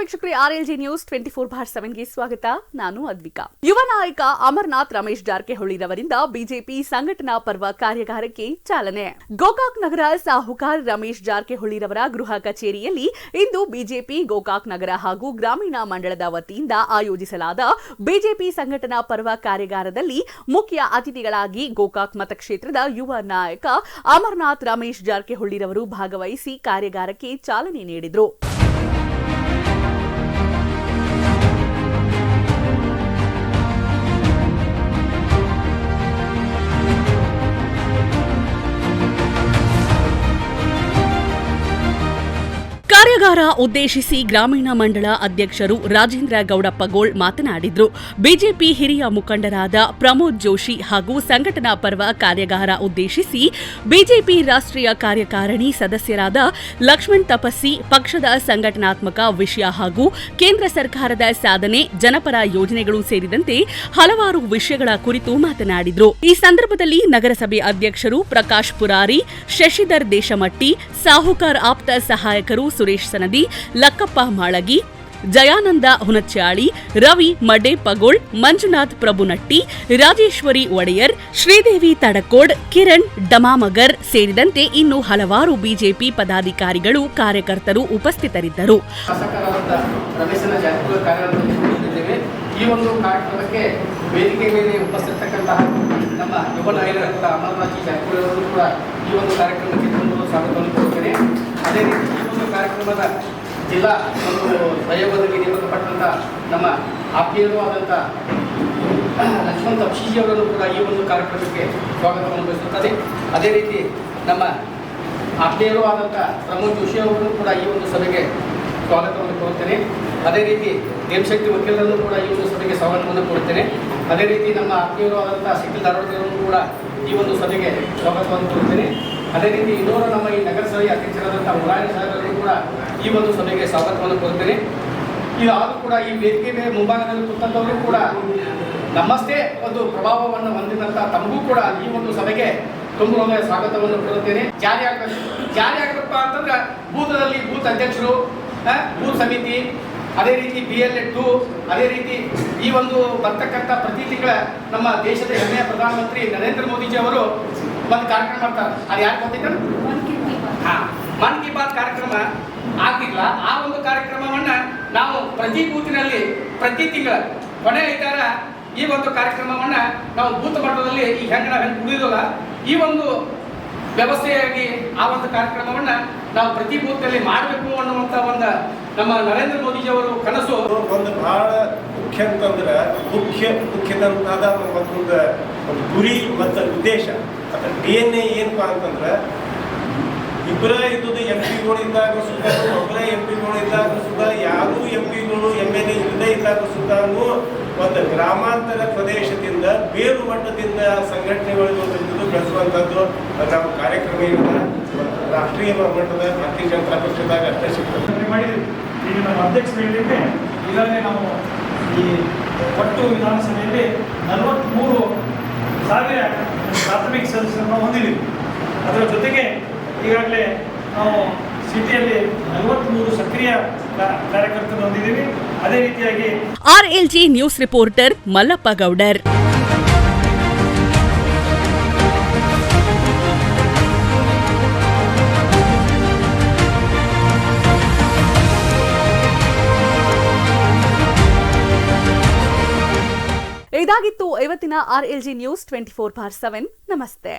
ವೀಕ್ಷಕರೇ G news twenty four bar ಸೆವೆನ್ಗೆ ಸ್ವಾಗತ. ನಾನು ಅದ್ವಿಕಾ. ಯುವ ನಾಯಕ ಅಮರ್ನಾಥ್ ರಮೇಶ್ ಜಾರಕಿಹೊಳಿರವರಿಂದ ಬಿಜೆಪಿ ಸಂಘಟನಾ ಪರ್ವ ಕಾರ್ಯಾಗಾರಕ್ಕೆ ಚಾಲನೆ. ಗೋಕಾಕ್ ನಗರ ಸಾಹುಕಾರ್ ರಮೇಶ್ ಜಾರಕಿಹೊಳಿರವರ ಗೃಹ ಕಚೇರಿಯಲ್ಲಿ ಇಂದು ಬಿಜೆಪಿ, ಗೋಕಾಕ್ ನಗರ ಹಾಗೂ ಗ್ರಾಮೀಣ ಮಂಡಳದ ವತಿಯಿಂದ ಆಯೋಜಿಸಲಾದ ಬಿಜೆಪಿ ಸಂಘಟನಾ ಪರ್ವ ಕಾರ್ಯಾಗಾರದಲ್ಲಿ ಮುಖ್ಯ ಅತಿಥಿಗಳಾಗಿ ಗೋಕಾಕ್ ಮತಕ್ಷೇತ್ರದ ಯುವ ನಾಯಕ ಅಮರ್ನಾಥ್ ರಮೇಶ್ ಜಾರಕಿಹೊಳಿರವರು ಭಾಗವಹಿಸಿ ಕಾರ್ಯಾಗಾರಕ್ಕೆ ಚಾಲನೆ ನೀಡಿದರು. ಕಾರ್ಯಾಗಾರ ಉದ್ದೇಶಿಸಿ ಗ್ರಾಮೀಣ ಮಂಡಳ ಅಧ್ಯಕ್ಷರು ರಾಜೇಂದ್ರ ಗೌಡ ಪಗೋಳ್ ಮಾತನಾಡಿದ್ರು. ಬಿಜೆಪಿ ಹಿರಿಯ ಮುಖಂಡರಾದ ಪ್ರಮೋದ್ ಜೋಶಿ ಹಾಗೂ ಸಂಘಟನಾ ಪರ್ವ ಕಾರ್ಯಾಗಾರ ಉದ್ದೇಶಿಸಿ ಬಿಜೆಪಿ ರಾಷ್ಟ್ರೀಯ ಕಾರ್ಯಕಾರಿಣಿ ಸದಸ್ಯರಾದ ಲಕ್ಷ್ಮಣ್ ತಪಸ್ಸಿ, ಪಕ್ಷದ ಸಂಘಟನಾತ್ಮಕ ವಿಷಯ ಹಾಗೂ ಕೇಂದ್ರ ಸರ್ಕಾರದ ಸಾಧನೆ, ಜನಪರ ಯೋಜನೆಗಳು ಸೇರಿದಂತೆ ಹಲವಾರು ವಿಷಯಗಳ ಕುರಿತು ಮಾತನಾಡಿದ್ರು. ಈ ಸಂದರ್ಭದಲ್ಲಿ ನಗರಸಭೆ ಅಧ್ಯಕ್ಷರು ಪ್ರಕಾಶ್ ಪುರಾರಿ, ಶಶಿಧರ್ ದೇಶಮಟ್ಟಿ, ಸಾಹುಕಾರ್ ಆಪ್ತ ಸಹಾಯಕರು ಸುರೇಶ್ ಸನದಿ, ಲಕ್ಕಪ್ಪ ಮಾಳಗಿ, ಜಯಾನಂದ ಹುನಚ್ಚಾಳಿ ರವಿ ಮಡೆ ಪಗೋಳ್, ಮಂಜುನಾಥ್ ಪ್ರಭುನಟ್ಟಿ, ರಾಜೇಶ್ವರಿ ಒಡೆಯರ್, ಶ್ರೀದೇವಿ ತಡಕೋಡ್, ಕಿರಣ್ ಡಮಾಮಗರ್ ಸೇರಿದಂತೆ ಇನ್ನು ಹಲವಾರು ಬಿಜೆಪಿ ಪದಾಧಿಕಾರಿಗಳು, ಕಾರ್ಯಕರ್ತರು ಉಪಸ್ಥಿತರಿದ್ದರು. ಈ ಒಂದು ಕಾರ್ಯಕ್ರಮಕ್ಕೆ ವೇದಿಕೆ ಮೇಲೆ ಉಪಸ್ಥಿತಕ್ಕಂತಹ ನಮ್ಮ ಯುವ ನಾಯಕರಾದ ಅಮರನಾಥ್ ಜಾರಕಿಹೊಳಿ ಅವರು ಕೂಡ ಈ ಒಂದು ಕಾರ್ಯಕ್ರಮಕ್ಕೆ ಸ್ವಾಗತವನ್ನು ಕೊಡ್ತೇನೆ ಅದೇ ರೀತಿ ಕಾರ್ಯಕ್ರಮದ ಜಿಲ್ಲಾ ಒಂದು ಸಹಯೋಗದಲ್ಲಿ ನೇಮಕಪಟ್ಟಂಥ ನಮ್ಮ ಆಪ್ತಿಯರೂ ಆದಂಥ ಲಕ್ಷ್ಮಣ್ ಅವರನ್ನು ಕೂಡ ಈ ಒಂದು ಕಾರ್ಯಕ್ರಮಕ್ಕೆ ಸ್ವಾಗತವನ್ನು ಬಯಸುತ್ತದೆ ಅದೇ ರೀತಿ ನಮ್ಮ ಆಪ್ತಿಯರೂ ಆದಂಥ ಪ್ರಮೋದ್ ಜೋಶಿ ಅವರನ್ನು ಕೂಡ ಈ ಒಂದು ಸಭೆಗೆ ಸ್ವಾಗತವನ್ನು ಕೋರುತ್ತೇನೆ ಅದೇ ರೀತಿ ನೇಮಶಕ್ತಿ ವಕೀಲರನ್ನು ಕೂಡ ಈ ಒಂದು ಸಭೆಗೆ ಸ್ವಾಗತವನ್ನು ಕೋರುತ್ತೇನೆ. ಅದೇ ರೀತಿ ನಮ್ಮ ಆತ್ಮೀಯರು ಆದಂಥ ಸಿಖಿಲ್ ಧಾರವಾಡದವರನ್ನು ಕೂಡ ಈ ಒಂದು ಸಭೆಗೆ ಸ್ವಾಗತವನ್ನು ಕೋರುತ್ತೇನೆ. ಅದೇ ರೀತಿ ಇನ್ನೂರು ನಮ್ಮ ಈ ನಗರಸಭೆಯ ಅಧ್ಯಕ್ಷರಾದಂಥ ಮುರಾರಿ ಸಾಹೇಬರನ್ನು ಕೂಡ ಈ ಒಂದು ಸಭೆಗೆ ಸ್ವಾಗತವನ್ನು ಕೋರುತ್ತೇನೆ. ಇದಾದರೂ ಕೂಡ ಈ ವೇದಿಕೆ ಮೇಲೆ ಮುಂಭಾಗದಲ್ಲಿ ಕೂತಂಥವರು ಕೂಡ ನಮ್ಮಷ್ಟೇ ಒಂದು ಪ್ರಭಾವವನ್ನು ಹೊಂದಿದಂಥ ತಮಗೂ ಕೂಡ ಈ ಒಂದು ಸಭೆಗೆ ತುಂಬ ಸ್ವಾಗತವನ್ನು ಕೊಡುತ್ತೇನೆ ಜಾರಿ ಆಗಬೇಕು ಜಾರಿ ಆಗಬೇಕಪ್ಪ ಅಂತಂದ್ರೆ ಬೂತದಲ್ಲಿ ಬೂತ್ ಅಧ್ಯಕ್ಷರು ಬೂತ್ ಸಮಿತಿ, ಅದೇ ರೀತಿ ಬಿ ಎಲ್ ಎಡ್ ಟು, ಅದೇ ರೀತಿ ಈ ಒಂದು ಬರ್ತಕ್ಕಂಥ ಪ್ರತಿ ತಿಂಗಳ ನಮ್ಮ ದೇಶದ ಹೆಮ್ಮೆಯ ಪ್ರಧಾನಮಂತ್ರಿ ನರೇಂದ್ರ ಮೋದಿಜಿ ಅವರು ಒಂದು ಕಾರ್ಯಕ್ರಮ ಮಾಡ್ತಾರೆ. ಅದು ಯಾರು ಗೊತ್ತಿತ್ತು ಹಾಂ. ಮನ್ ಕಿ ಬಾತ್ ಕಾರ್ಯಕ್ರಮ ಆಗ್ತಿಲ್ಲ ಆ ಒಂದು ಕಾರ್ಯಕ್ರಮವನ್ನ ನಾವು ಪ್ರತಿ ಬೂತಿನಲ್ಲಿ ಪ್ರತಿ ತಿಂಗಳ ಕೊನೆ ಐತಾರ ಈ ಒಂದು ಕಾರ್ಯಕ್ರಮವನ್ನ ನಾವು ಬೂತ್ ಮಟ್ಟದಲ್ಲಿ ಈ ಹೆಂಗೆ ನಾವು ಹೆಂಗೆ ಉಳಿದಲ್ಲ ಈ ಒಂದು ವ್ಯವಸ್ಥೆಯಾಗಿ ಆ ಒಂದು ಕಾರ್ಯಕ್ರಮವನ್ನ ನಾವು ಪ್ರತಿ ಬೂತ್ನಲ್ಲಿ ಮಾಡಬೇಕು ಅನ್ನುವಂಥ ಒಂದು ನಮ್ಮ ನರೇಂದ್ರ ಮೋದಿಜಿ ಅವರು ಕನಸು. ಒಂದು ಬಹಳ ಮುಖ್ಯ ಅಂತಂದ್ರೆ ಮುಖ್ಯ ಮುಖ್ಯದಂತಾದ ಒಂದು ಒಂದು ಗುರಿ ಮತ್ತು ಉದ್ದೇಶ. ಅಥವಾ ಡಿ ಎನ್ ಎ ಏನಪ್ಪ ಅಂತಂದ್ರೆ ಇಬ್ಬರ ಇದ್ದು ಎಂ ಪಿಗಳು ಇದ್ದಾಗ ಸುತ್ತ ಒಬ್ಬರೇ ಎಂ ಪಿಗಳು ಇದ್ದಾಗ ಸುತ್ತ ಯಾರು ಎಂ ಪಿಗಳು ಎಂ ಎಲ್ ಎ ಇಲ್ಲದೇ ಇದ್ದಾಗ ಸುತ್ತಾನು ಒಂದು ಗ್ರಾಮಾಂತರ ಪ್ರದೇಶದಿಂದ ಬೇರು ಮಟ್ಟದಿಂದ ಸಂಘಟನೆಗಳು ಬೆಳೆಸುವಂಥದ್ದು ನಮ್ಮ ಕಾರ್ಯಕ್ರಮ ಏನಿದೆ ರಾಷ್ಟ್ರೀಯ ಮಟ್ಟದ ಭಾರತೀಯ ಜನತಾ ಪಕ್ಷದಾಗ ಅಷ್ಟೇ ಸಿಗ್ತದೆ. ಮಾಡಿದ್ವಿ ಈಗ ನಮ್ಮ ಅಧ್ಯಕ್ಷರು ಹೇಳಿದ್ದೆ ಈಗಾಗಲೇ ನಾವು ಈ ಒಟ್ಟು ವಿಧಾನಸಭೆಯಲ್ಲಿ ನಲವತ್ತ್ಮೂರು ಸಾವಿರ ಪ್ರಾಥಮಿಕ ಸದಸ್ಯರನ್ನು ಹೊಂದಿದ್ದೀವಿ. ಅದರ ಜೊತೆಗೆ ಈಗಾಗಲೇ ನಾವು ಸಿಟಿಯಲ್ಲಿ ನಲವತ್ತ್ಮೂರು ಸಕ್ರಿಯ ಕಾರ್ಯಕರ್ತರು ಹೊಂದಿದ್ದೀವಿ. ಅದೇ ರೀತಿಯಾಗಿ RLG news reporter Mallappa Goudar. ಇದಾಗಿತ್ತು. ಇವತ್ತಿನ G news twenty four bar seven ನಮಸ್ತೆ.